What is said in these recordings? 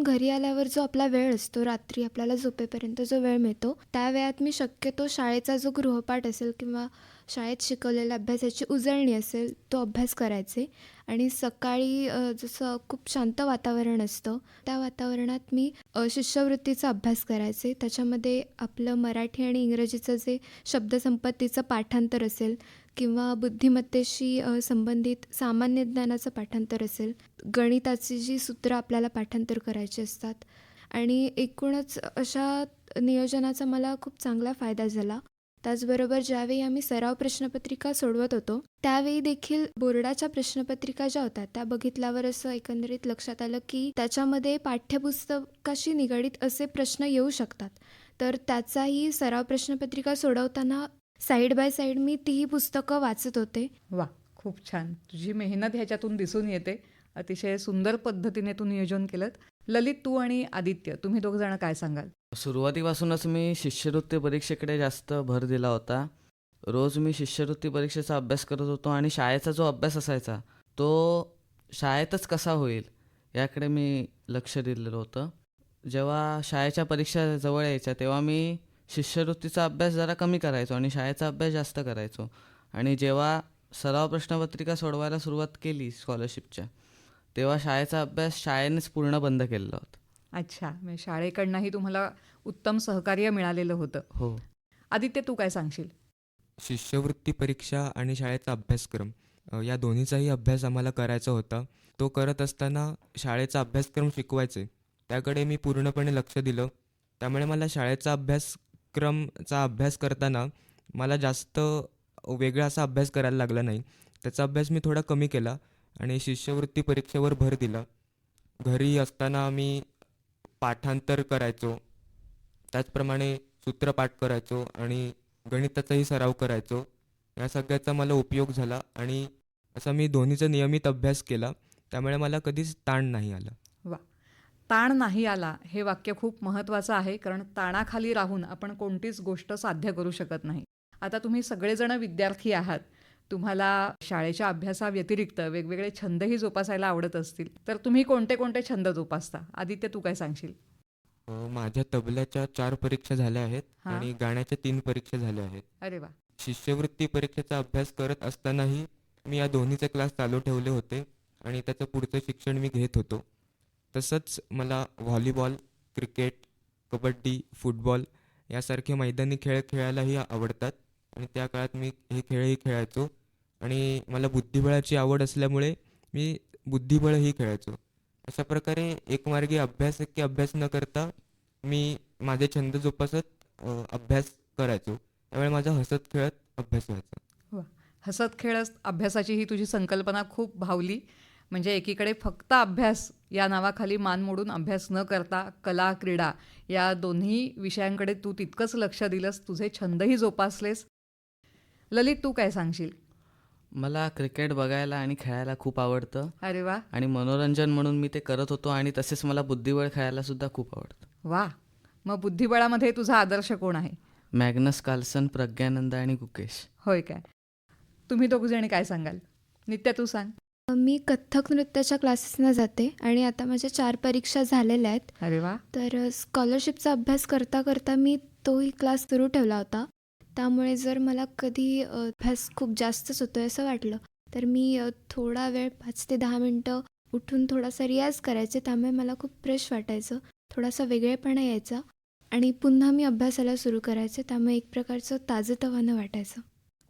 शाळेतून घरी आल्यावर जो आपला वेळ असतो रात्री आपल्याला झोपेपर्यंत जो वेळ मिळतो त्या वेळात मी शक्यतो शाळेचा जो गृहपाठ असेल किंवा शाळेत शिकवलेल्या अभ्यासाची उजळणी असेल तो अभ्यास करायचे. आणि सकाळी जसं खूप शांत वातावरण असतं त्या वातावरणात मी शिष्यवृत्तीचा अभ्यास करायचे. त्याच्यामध्ये आपलं मराठी आणि इंग्रजीचं जे शब्दसंपत्तीचं पाठांतर असेल किंवा बुद्धिमत्तेशी संबंधित सामान्य ज्ञानाचं पाठांतर असेल गणिताची जी सूत्रं आपल्याला पाठांतर करायची असतात. आणि एकूणच अशा नियोजनाचा मला खूप चांगला फायदा झाला. त्याचबरोबर ज्यावेळी आम्ही सराव प्रश्नपत्रिका सोडवत होतो त्यावेळी देखील बोर्डाच्या प्रश्नपत्रिका ज्या होत्या त्या बघितल्यावर असं एकंदरीत लक्षात आलं की त्याच्यामध्ये पाठ्यपुस्तकाशी निगडीत असे प्रश्न येऊ शकतात. तर त्याचाही सराव प्रश्नपत्रिका सोडवताना साईड बाय साईड मी तीही पुस्तकं वाचत होते. वा खूप छान. तुझी मेहनत ह्याच्यातून दिसून येते. अतिशय सुंदर पद्धतीने तू नियोजन केलं ललित तू आणि आदित्य तुम्ही दोघ जण काय सांगाल? सुरुवातीपासूनच मी शिष्यवृत्ती परीक्षेकडे जास्त भर दिला होता. रोज मी शिष्यवृत्ती परीक्षेचा अभ्यास करत होतो आणि शाळेचा जो अभ्यास असायचा तो शाळेतच कसा होईल याकडे मी लक्ष दिलेलं होतं. जेव्हा शाळेच्या परीक्षा जवळ यायच्या तेव्हा मी शिष्यवृत्तीचा अभ्यास जरा कमी करायचो आणि शाळेचा अभ्यास जास्त करायचो. आणि जेव्हा सराव प्रश्नपत्रिका सोडवायला सुरुवात केली स्कॉलरशिपच्या तेव्हा शाळेचा अभ्यास शाळेनेच पूर्ण बंद केलेला होता. अच्छा म्हणजे शाळेकडनंही तुम्हाला उत्तम सहकार्य मिळालेलं होतं. हो. आदित्य तू काय सांगशील? शिष्यवृत्ती परीक्षा आणि शाळेचा अभ्यासक्रम या दोन्हीचाही अभ्यास आम्हाला करायचा होता. तो करत असताना शाळेचा अभ्यासक्रम शिकवायचे. त्याकडे मी पूर्णपणे लक्ष दिलं. त्यामुळे मला शाळेचा क्रमचा अभ्यास करताना मला जास्त वेगळा असा अभ्यास करायला लागला नाही. त्याचा अभ्यास मी थोडा कमी केला आणि शिष्यवृत्ती परीक्षेवर भर दिला. घरी असताना मी पाठांतर करायचो. त्याचप्रमाणे सूत्रपाठ करायचो आणि गणिताचाही सराव करायचो. या सगळ्याचा मला उपयोग झाला आणि असा मी दोन्हीचा नियमित अभ्यास केला. त्यामुळे मला कधीच ताण नाही आला. ताण नाही आला हे वाक्य खूप महत्त्वाचं आहे कारण ताणाखाली राहून आपण कोणतीच गोष्ट साध्य करू शकत नाही. आता तुम्ही सगळेजण विद्यार्थी आहात. तुम्हाला शाळेच्या अभ्यासाव्यतिरिक्त वेगवेगळे छंदही जोपासायला आवडत असतील. तर तुम्ही कोणते कोणते छंद जोपासता? आदित्य तू काय सांगशील? माझ्या तबल्याच्या चार परीक्षा झाल्या आहेत. आणि गाण्याच्या तीन परीक्षा झाल्या आहेत. अरे वा. शिष्यवृत्ती परीक्षेचा अभ्यास करत असतानाही मी या दोन्हीचे क्लास चालू ठेवले होते आणि त्याचं पुढचं शिक्षण मी घेत होतो. तसंच मला व्हॉलीबॉल क्रिकेट कबड्डी फुटबॉल यासारखे मैदानी खेळ खेळायलाही आवडतात. आणि त्या काळात मी हे खेळही खेळायचो. आणि मला बुद्धिबळाची आवड असल्यामुळे मी बुद्धिबळही खेळायचो. अशा प्रकारे एकमार्गी अभ्यास की अभ्यास न करता मी माझे छंद जोपासत अभ्यास करायचो. त्यामुळे माझा हसत खेळत अभ्यास व्हायचा. हो. हसत खेळत अभ्यासाची ही तुझी संकल्पना खूप भावली. म्हणजे एकीकडे फक्त अभ्यास या नावाखाली मान मोडून अभ्यास न करता कला क्रीडा या दोन्ही विषयांकडे तू तितकंच लक्ष दिलंस तुझे छंदही जोपासलेस. ललित तू काय सांगशील? मला क्रिकेट बघायला आणि खेळायला खूप आवडतं. अरे वा. आणि मनोरंजन म्हणून मी ते करत होतो आणि तसेच मला बुद्धिबळ खेळायला सुद्धा खूप आवडतं. वा. मग बुद्धिबळामध्ये तुझा आदर्श कोण आहे? मॅग्नस कार्लसन प्रज्ञानंद आणि गुकेश. होय काय. तुम्ही दोघजणी काय सांगाल? नित्या तू सांग. मी कथ्थक नृत्याच्या क्लासेसना जाते आणि आता माझ्या चार परीक्षा झालेल्या आहेत. अरे वा. तर स्कॉलरशिपचा अभ्यास करता करता मी तोही क्लास सुरू ठेवला होता. त्यामुळे जर मला कधी अभ्यास खूप जास्तच होतो आहे असं वाटलं तर मी थोडा वेळ पाच ते दहा मिनटं उठून थोडासा रियाज करायचे. त्यामुळे मला खूप फ्रेश वाटायचं थोडासा वेगळेपणा यायचा आणि पुन्हा मी अभ्यासाला सुरू करायचे. त्यामुळे एक प्रकारचं ताजंतवानं वाटायचं.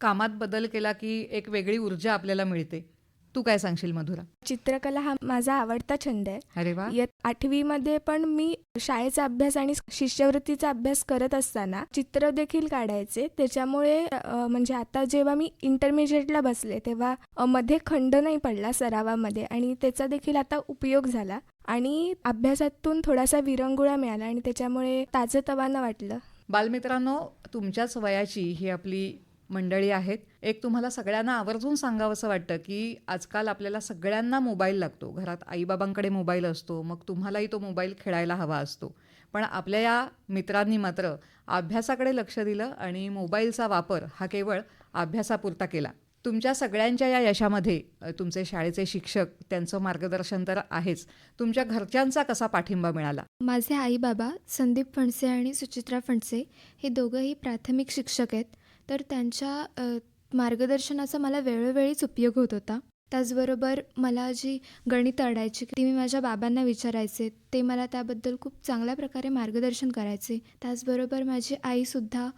कामात बदल केला की एक वेगळी ऊर्जा आपल्याला मिळते. तू काय सांगशील मधुरा? चित्रकला हा माझा आवडता छंद आहे. अरे वा. इयत आठवीमध्ये पण मी शाळेचा अभ्यास आणि शिष्यवृत्तीचा अभ्यास करत असताना चित्र देखील काढायचे. त्याच्यामुळे म्हणजे आता जेव्हा मी इंटरमिजिएटला बसले तेव्हा मध्ये खंड नाही पडला सरावामध्ये आणि त्याचा देखील आता उपयोग झाला आणि अभ्यासातून थोडासा विरंगुळा मिळाला आणि त्याच्यामुळे ताजंतवानं वाटलं. बालमित्रांनो तुमच्याच वयाची ही आपली मंडळी आहेत. एक तुम्हाला सगळ्यांना आवर्जून सांगावंसं वाटतं की आजकाल आपल्याला सगळ्यांना मोबाईल लागतो. घरात आईबाबांकडे मोबाईल असतो. मग तुम्हालाही तो मोबाईल खेळायला हवा असतो. पण आपल्या या मित्रांनी मात्र अभ्यासाकडे लक्ष दिलं आणि मोबाईलचा वापर हा केवळ अभ्यासापुरता केला. तुमच्या सगळ्यांच्या या यशामध्ये तुमचे शाळेचे शिक्षक त्यांचं मार्गदर्शन तर आहेच. तुमच्या घरच्यांचा कसा पाठिंबा मिळाला? माझे आई बाबा संदीप फणसे आणि सुचित्रा फणसे हे दोघंही प्राथमिक शिक्षक आहेत. तर त्यांच्या मार्गदर्शनाचा मला वेळोवेळीच उपयोग होत होता. त्याचबरोबर मला जी गणितं अडायची ती मी माझ्या बाबांना विचारायचे ते मला त्याबद्दल खूप चांगल्या प्रकारे मार्गदर्शन करायचे. त्याचबरोबर माझी आईसुद्धा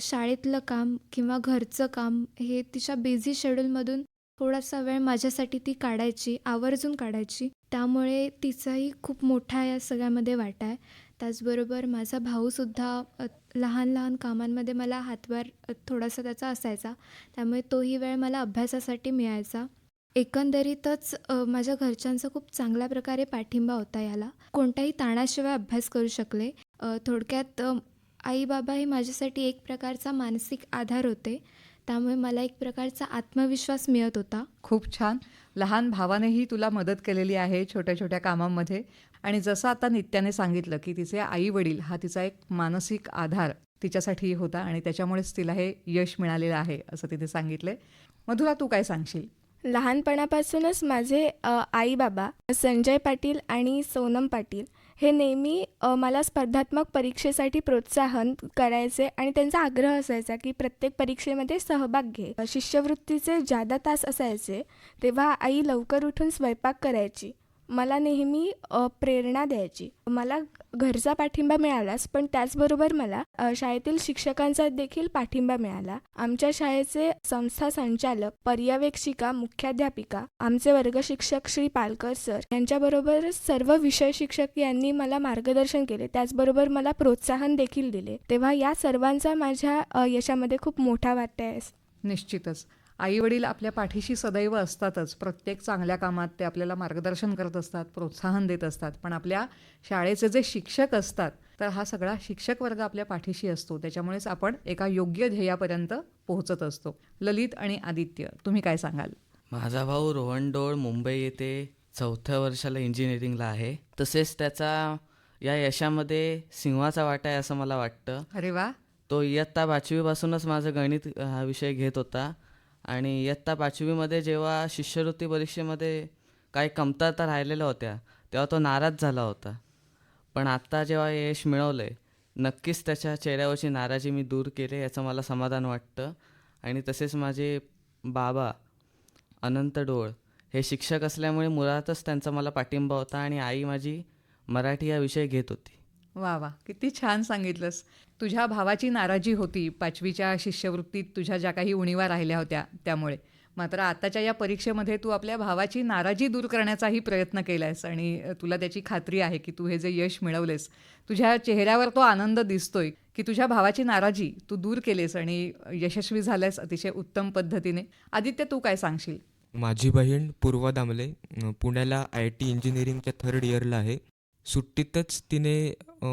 शाळेतलं काम किंवा घरचं काम हे तिच्या बिझी शेड्यूलमधून थोडासा वेळ माझ्यासाठी ती काढायची आवर्जून काढायची. त्यामुळे तिचाही खूप मोठा या सगळ्यामध्ये वाटा आहे. त्याचबरोबर माझा भाऊसुद्धा लहान लहान कामांमध्ये मला हातभार थोडासा त्याचा असायचा. त्यामुळे तोही वेळ मला अभ्यासासाठी मिळायचा. एकंदरीतच माझ्या घरच्यांचा खूप चांगल्या प्रकारे पाठिंबा होता याला. कोणत्याही ताणाशिवाय अभ्यास करू शकले. थोडक्यात आई बाबा हे माझ्यासाठी एक प्रकारचा मानसिक आधार होते. त्यामुळे मला एक प्रकारचा आत्मविश्वास मिळत होता. खूप छान. लहान भावानेही तुला मदत केलेली आहे छोट्या छोट्या कामांमध्ये. आणि जसं आता नित्याने सांगितलं की तिचे आई वडील हा तिचा एक मानसिक आधार तिच्यासाठी होता आणि त्याच्यामुळेच तिला हे यश मिळालेलं आहे असं तिथे सांगितले मधुरा तू काय सांगशील? लहानपणापासूनच माझे आई बाबा संजय पाटील आणि सोनम पाटील हे नेहमी मला स्पर्धात्मक परीक्षेसाठी प्रोत्साहन करायचे आणि त्यांचा आग्रह असायचा की प्रत्येक परीक्षेमध्ये सहभाग घे. शिष्यवृत्तीचे जादा तास असायचे तेव्हा आई लवकर उठून स्वयंपाक करायची. मला नेहमी प्रेरणा द्यायची. मला घरचा पाठिंबा मिळालाच पण त्याचबरोबर मला शाळेतील शिक्षकांचा देखील पाठिंबा मिळाला. आमच्या शाळेचे संस्था संचालक पर्यवेक्षिका मुख्याध्यापिका आमचे वर्ग शिक्षक श्री पालकर सर यांच्याबरोबर सर्व विषय शिक्षक यांनी मला मार्गदर्शन केले. त्याचबरोबर मला प्रोत्साहन देखील दिले. तेव्हा या सर्वांचा माझ्या यशामध्ये खूप मोठा वाटा आहे. निश्चितच. आई वडील आपल्या पाठीशी सदैव असतातच. प्रत्येक चांगल्या कामात ते आपल्याला मार्गदर्शन करत असतात प्रोत्साहन देत असतात. पण आपल्या शाळेचे जे शिक्षक असतात तर हा सगळा शिक्षक वर्ग आपल्या पाठीशी असतो. त्याच्यामुळेच आपण एका योग्य ध्येयापर्यंत पोहोचत असतो. ललित आणि आदित्य तुम्ही काय सांगाल? माझा भाऊ रोहन डोळ मुंबई येथे चौथ्या वर्षाला इंजिनिअरिंगला आहे. तसेच त्याचा या यशामध्ये सिंहाचा वाटा आहे असं मला वाटतं. अरे वा! तो इयत्ता पाचवीपासूनच माझं गणित हा विषय घेत होता. आणि इयत्ता पाचवीमध्ये जेव्हा शिष्यवृत्ती परीक्षेमध्ये काही कमतरता राहिलेल्या होत्या तेव्हा तो नाराज झाला होता. पण आत्ता जेव्हा यश मिळवलं आहे नक्कीच त्याच्या चेहऱ्यावरची नाराजी मी दूर केले याचं मला समाधान वाटतं. आणि तसेच माझे बाबा अनंत डोळ हे शिक्षक असल्यामुळे मुळातच त्यांचा मला पाठिंबा होता आणि आई माझी मराठी हा विषय घेत होती. वा वा. किती छान सांगितलंस. तुझ्या भावाची नाराजी होती. पाचवीच्या शिष्यवृत्तीत तुझ्या ज्या काही उणीवा राहिल्या होत्या त्यामुळे. मात्र आताच्या या परीक्षेमध्ये तू आपल्या भावाची नाराजी दूर करण्याचाही प्रयत्न केला आहेस आणि तुला त्याची खात्री आहे की तू हे जे यश मिळवलेस तुझ्या चेहऱ्यावर तो आनंद दिसतोय की तुझ्या भावाची नाराजी तू दूर केलेस आणि यशस्वी झाल्यास अतिशय उत्तम पद्धतीने. आदित्य तू काय सांगशील? माझी बहीण पूर्वा दामले पुण्याला आय टी इंजिनिअरिंगच्या थर्ड इयरला आहे. सुट्टीतच तिने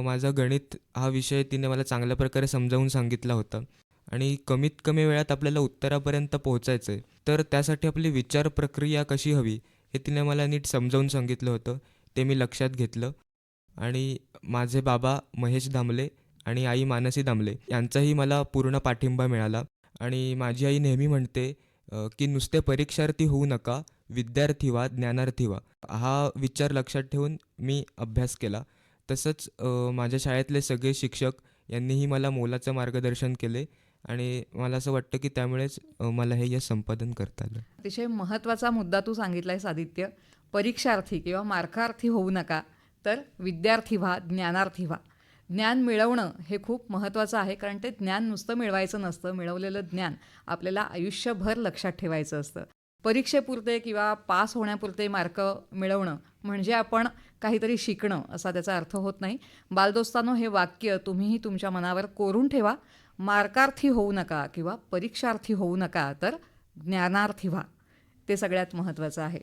माझा गणित हा विषय तिने मला चांगल्या प्रकारे समजावून सांगितला होता. आणि कमीत कमी वेळात आपल्याला उत्तरापर्यंत पोहोचायचं आहे तर त्यासाठी आपली विचार प्रक्रिया कशी हवी हे तिने मला नीट समजावून सांगितलं होतं. ते मी लक्षात घेतलं. आणि माझे बाबा महेश दामले आणि आई मानसी दामले यांचाही मला पूर्ण पाठिंबा मिळाला. आणि माझी आई नेहमी म्हणते की नुसते परीक्षार्थी होऊ नका विद्यार्थी व्हा ज्ञानार्थी व्हा. हा विचार लक्षात ठेवून मी अभ्यास केला. तसंच माझ्या शाळेतले सगळे शिक्षक यांनीही मला मोलाचं मार्गदर्शन केले आणि मला असं वाटतं की त्यामुळेच मला हे यश संपादन करता आलं. अतिशय महत्त्वाचा मुद्दा तू सांगितलाय आदित्य परीक्षार्थी किंवा मार्कार्थी होऊ नका तर विद्यार्थी व्हा ज्ञानार्थी व्हा. ज्ञान मिळवणं हे खूप महत्त्वाचं आहे कारण ते ज्ञान नुसतं मिळवायचं नसतं. मिळवलेलं ज्ञान आपल्याला आयुष्यभर लक्षात ठेवायचं असतं. परीक्षेपुरते किंवा पास होण्यापुरते मार्क मिळवणं म्हणजे आपण काहीतरी शिकणं असा त्याचा अर्थ होत नाही. बालदोस्तानो हे वाक्य तुम्हीही तुमच्या मनावर कोरून ठेवा. मार्कार्थी होऊ नका किंवा परीक्षार्थी होऊ नका तर ज्ञानार्थी व्हा. ते सगळ्यात महत्त्वाचं आहे.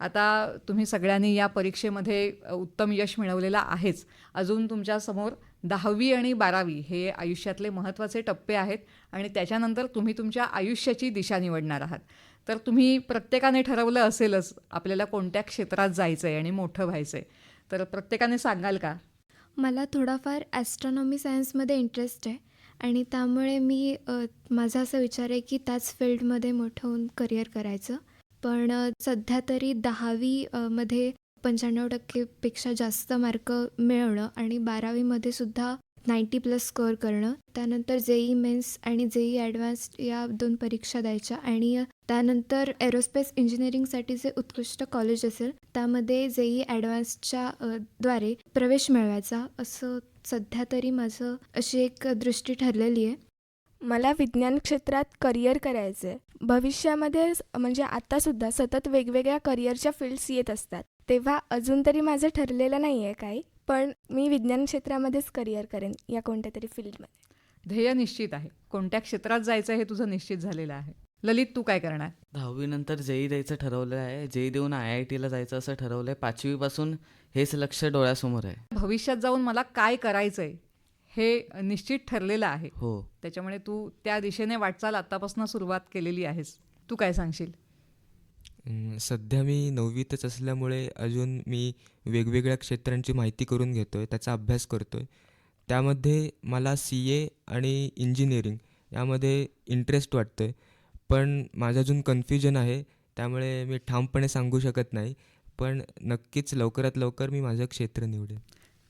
आता तुम्ही सगळ्यांनी या परीक्षेमध्ये उत्तम यश मिळवलेलं आहेच. अजून तुमच्यासमोर दहावी आणि बारावी हे आयुष्यातले महत्त्वाचे टप्पे आहेत आणि त्याच्यानंतर तुम्ही तुमच्या आयुष्याची दिशा निवडणार आहात. तर तुम्ही प्रत्येकाने ठरवलं असेलच आपल्याला कोणत्या क्षेत्रात जायचं आहे आणि मोठं व्हायचं आहे तर प्रत्येकाने सांगाल का? मला थोडाफार ॲस्ट्रॉनॉमी सायन्समध्ये इंटरेस्ट आहे आणि त्यामुळे मी माझा असा विचार आहे की त्याच फील्डमध्ये मोठं होऊन करिअर करायचं. पण सध्या तरी दहावी मध्ये पंच्याण्णव टक्केपेक्षा जास्त मार्क मिळवणं आणि बारावीमध्ये सुद्धा नाईंटी प्लस स्कोअर करणं त्यानंतर जेई मेन्स आणि जेई ॲडव्हान्स्ड या दोन परीक्षा द्यायच्या आणि त्यानंतर एरोस्पेस इंजिनिअरिंगसाठी जे उत्कृष्ट कॉलेज असेल त्यामध्ये जेई ॲडव्हान्सच्या द्वारे प्रवेश मिळवायचा असं सध्या तरी माझं अशी एक दृष्टी ठरलेली आहे. मला विज्ञान क्षेत्रात करिअर करायचं आहे भविष्यामध्ये म्हणजे आत्तासुद्धा सतत वेगवेगळ्या करिअरच्या फील्ड्स येत असतात. तेव्हा अजून तरी माझं ठरलेलं नाही आहे काही. पण मी विज्ञान क्षेत्रामध्येच करिअर करेन या कोणत्या तरी फील्डमध्ये ध्येय निश्चित आहे. कोणत्या क्षेत्रात जायचं हे तुझं निश्चित झालेलं आहे. ललित तू काय करणार? दहावीनंतर जेई द्यायचं ठरवलं आहे. जेई देऊन आय आय टीला जायचं असं ठरवलं आहे पाचवीपासून हेच लक्ष डोळ्यासमोर आहे. भविष्यात जाऊन मला काय करायचंय हे निश्चित ठरलेलं आहे. हो. त्याच्यामुळे तू त्या दिशेने वाटचाल आत्तापासून सुरुवात केलेली आहेस. तू काय सांगशील? सध्या मी नववीतच असल्यामुळे अजून मी वेगवेगळ्या क्षेत्रांची माहिती करून घेतो आहे त्याचा अभ्यास करतो आहे त्यामध्ये मला सी ए आणि इंजिनिअरिंग यामध्ये इंटरेस्ट वाटतो आहे पण माझं अजून कन्फ्युजन आहे त्यामुळे मी ठामपणे सांगू शकत नाही. पण नक्कीच लवकरात लवकर मी माझं क्षेत्र निवडेन.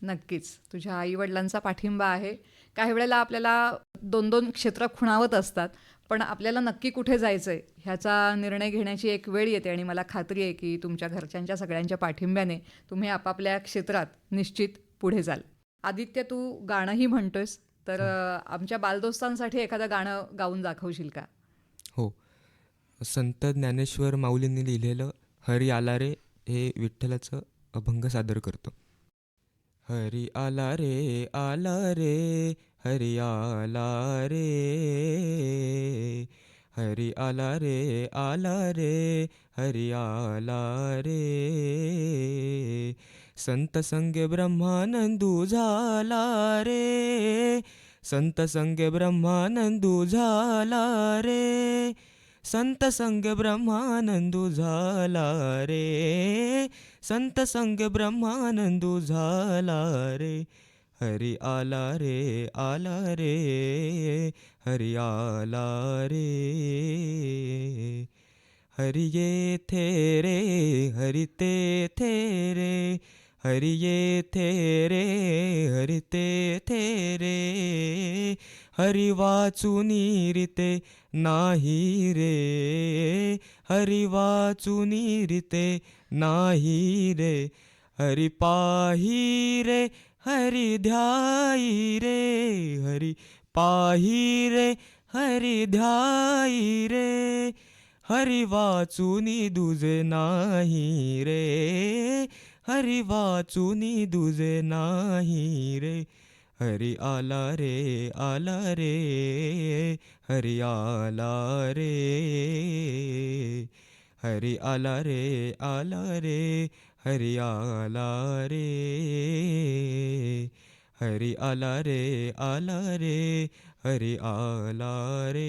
नक्कीच. तुझ्या आईवडिलांचा पाठिंबा आहे. काही वेळेला आपल्याला दोन दोन क्षेत्र खुणावत असतात. पण आपल्याला नक्की कुठे जायचं आहे ह्याचा निर्णय घेण्याची एक वेळ येते आणि मला खात्री आहे की तुमच्या घरच्यांच्या सगळ्यांच्या पाठिंब्याने तुम्ही आपापल्या क्षेत्रात निश्चित पुढे जाल. आदित्य तू गाणंही म्हणतोयस तर अ, आमच्या बालदोस्तांसाठी एखादं गाणं गाऊन दाखवशील का? हो. संत ज्ञानेश्वर माऊलींनी लिहिलेलं हरी आला रे हे विठ्ठलाचं अभंग सादर करतो. हरी आला रे आला रे हरी आला रे हरी आला रे आला रे हरी आला रे. संत संगे ब्रह्मानंदू झाला रे संत संगे ब्रह्मानंदू झाला रे संत संग ब्रह्मानंदू झाला रे संत संग ब्रह्मानंदू झाला रे. हरी आला रे आला रे हरी आला रे। हरी ये थे रे हरी ते थे रे हरी ये थे रे हरी ते थे रे हरी वाचुनी रीते नाही रे हरी वाचुनी रीते नाही रे। हरी पाही रे हरी ध्याई रे हरी पाही रे हरी ध्याई रे हरी वाचुनी दुजे नाही रे हरी वाचुनी दुजे नाही रे हरी आला रे आला रे हरी आला रे हरी आला रे आला रे हरी आला रे हरी आला रे आला रे हरी आला रे.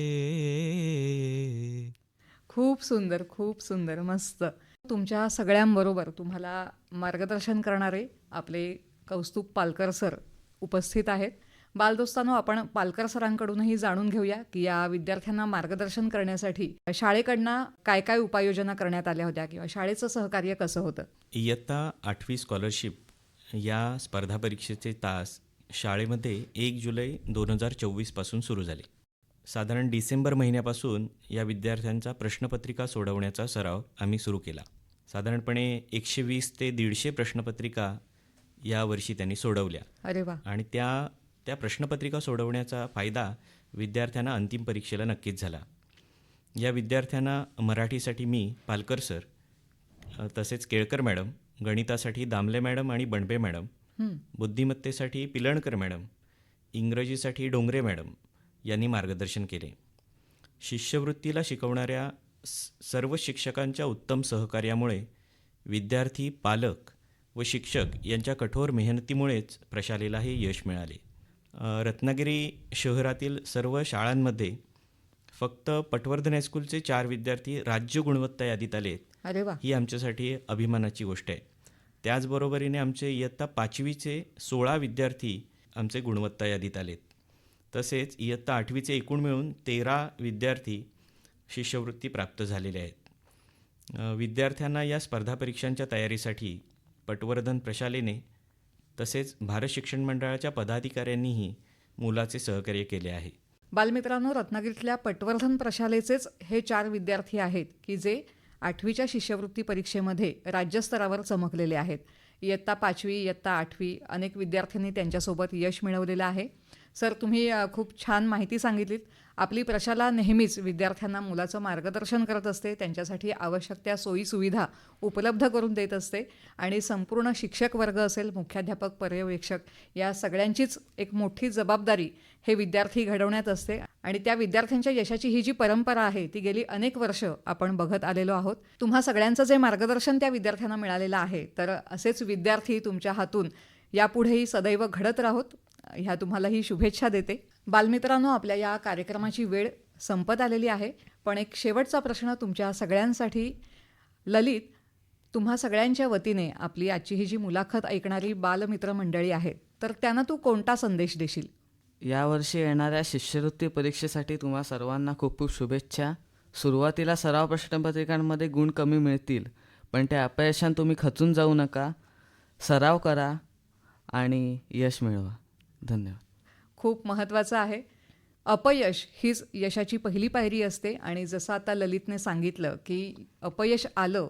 खूप सुंदर खूप सुंदर मस्त. तुमच्या सगळ्यांबरोबर तुम्हाला मार्गदर्शन करणारे आपले कौस्तुभ पालकर सर उपस्थित आहेत. बालदोस्तानो आपण पालकर सरांकडूनही जाणून घेऊया की या विद्यार्थ्यांना मार्गदर्शन करण्यासाठी शाळेकडनं काय काय उपाययोजना करण्यात आल्या होत्या किंवा शाळेचं सहकार्य कसं होतं? इयत्ता आठवी स्कॉलरशिप या स्पर्धा परीक्षेचे तास शाळेमध्ये एक जुलै दोन हजार चोवीसपासून सुरू झाले. साधारण डिसेंबर महिन्यापासून या विद्यार्थ्यांचा प्रश्नपत्रिका सोडवण्याचा सराव आम्ही सुरू केला. साधारणपणे एकशे वीस ते दीडशे प्रश्नपत्रिका यावर्षी त्यांनी सोडवल्या. अरे वा! आणि त्या त्या प्रश्नपत्रिका सोडवण्याचा फायदा विद्यार्थ्यांना अंतिम परीक्षेला नक्कीच झाला. या विद्यार्थ्यांना मराठीसाठी मी पालकर सर तसेच केळकर मॅडम गणितासाठी दामले मॅडम आणि बणबे मॅडम. बुद्धिमत्तेसाठी पिलणकर मॅडम इंग्रजीसाठी डोंगरे मॅडम यांनी मार्गदर्शन केले. शिष्यवृत्तीला शिकवणाऱ्या सर्व शिक्षकांच्या उत्तम सहकार्यामुळे विद्यार्थी पालक व शिक्षक यांच्या कठोर मेहनतीमुळेच प्रशालेला हे यश मिळाले. रत्नागिरी शहरातील सर्व शाळांमध्ये फक्त पटवर्धन हायस्कूलचे चार विद्यार्थी राज्य गुणवत्ता यादीत आलेत अरे वा. ही आमच्यासाठी अभिमानाची गोष्ट आहे. त्याचबरोबरीने आमचे इयत्ता पाचवीचे सोळा विद्यार्थी आमचे गुणवत्ता यादीत आलेत तसेच इयत्ता आठवीचे एकूण मिळून तेरा विद्यार्थी शिष्यवृत्ती प्राप्त झालेले आहेत. विद्यार्थ्यांना या स्पर्धा परीक्षांच्या तयारीसाठी पटवर्धन प्रशालेने तसेच भारत शिक्षण मंडळाच्या पदाधिकाऱ्यांनीही मुलाचे सहकार्य केले आहे. बालमित्रांनो रत्नागिरीतल्या पटवर्धन प्रशालेचेच हे चार विद्यार्थी आहेत की जे आठवीच्या शिष्यवृत्ती परीक्षेमध्ये राज्यस्तरावर चमकलेले आहेत. इयत्ता पाचवी इयत्ता आठवी अनेक विद्यार्थ्यांनी त्यांच्यासोबत यश मिळवलेलं आहे. सर तुम्ही खूप छान माहिती सांगितलीत. आपली प्रशाला नेहमीच विद्यार्थ्यांना मुलाचं मार्गदर्शन करत असते त्यांच्यासाठी आवश्यक त्या सोयीसुविधा उपलब्ध करून देत असते आणि संपूर्ण शिक्षक वर्ग असेल मुख्याध्यापक पर्यवेक्षक या सगळ्यांचीच एक मोठी जबाबदारी हे विद्यार्थी घडवण्यात असते आणि त्या विद्यार्थ्यांच्या यशाची ही जी परंपरा आहे ती गेली अनेक वर्ष आपण बघत आलेलो आहोत. तुम्हा सगळ्यांचं जे मार्गदर्शन त्या विद्यार्थ्यांना मिळालेलं आहे तर असेच विद्यार्थी तुमच्या हातून यापुढेही सदैव घडत राहोत. ह्या तुम्हालाही शुभेच्छा देते. बालमित्रांनो आपल्या या कार्यक्रमाची वेळ संपत आलेली आहे. पण एक शेवटचा प्रश्न तुमच्या सगळ्यांसाठी. ललित तुम्हा सगळ्यांच्या वतीने आपली आजची ही जी मुलाखत ऐकणारी बालमित्र मंडळी आहेत तर त्यांना तू कोणता संदेश देशील? यावर्षी येणाऱ्या शिष्यवृत्ती परीक्षेसाठी तुम्हा सर्वांना खूप खूप शुभेच्छा. सुरुवातीला सराव प्रश्नपत्रिकांमध्ये गुण कमी मिळतील पण त्या अपयशान तुम्ही खचून जाऊ नका. सराव करा आणि यश मिळवा. धन्यवाद. खूप महत्त्वाचं आहे. अपयश हीच यशाची पहिली पायरी असते आणि जसं आता ललितने सांगितलं की अपयश आलं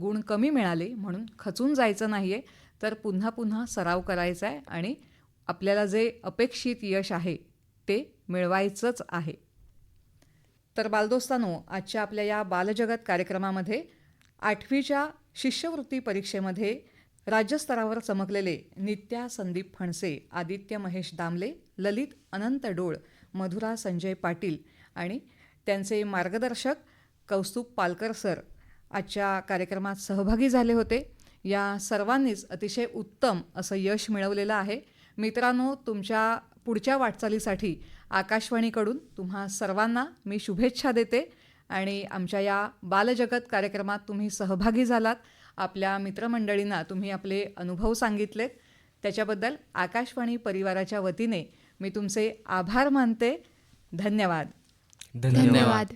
गुण कमी मिळाले म्हणून खचून जायचं नाही आहे तर पुन्हा पुन्हा सराव करायचा आहे आणि आपल्याला जे अपेक्षित यश आहे ते मिळवायचंच आहे. तर बालदोस्तानो आजच्या आपल्या या बालजगत कार्यक्रमामध्ये आठवीच्या शिष्यवृत्ती परीक्षेमध्ये राज्यस्तरावर चमकलेले नित्या संदीप फणसे आदित्य महेश दामले ललित अनंत डोळ मधुरा संजय पाटील आणि त्यांचे मार्गदर्शक कौस्तुभ पालकर सर आजच्या कार्यक्रमात सहभागी झाले होते. या सर्वांनीच अतिशय उत्तम असं यश मिळवलेलं आहे. मित्रांनो तुमच्या पुढच्या वाटचालीसाठी आकाशवाणीकडून तुम्हा सर्वांना मी शुभेच्छा देते आणि आमच्या या बालजगत कार्यक्रमात तुम्ही सहभागी झालात. आपल्या मित्रमंडळींना तुम्ही आपले अनुभव सांगितलेत. त्याच्याबद्दल आकाशवाणी परिवाराच्या वतीने मी तुमचे आभार मानते. धन्यवाद. धन्यवाद. धन्यवाद.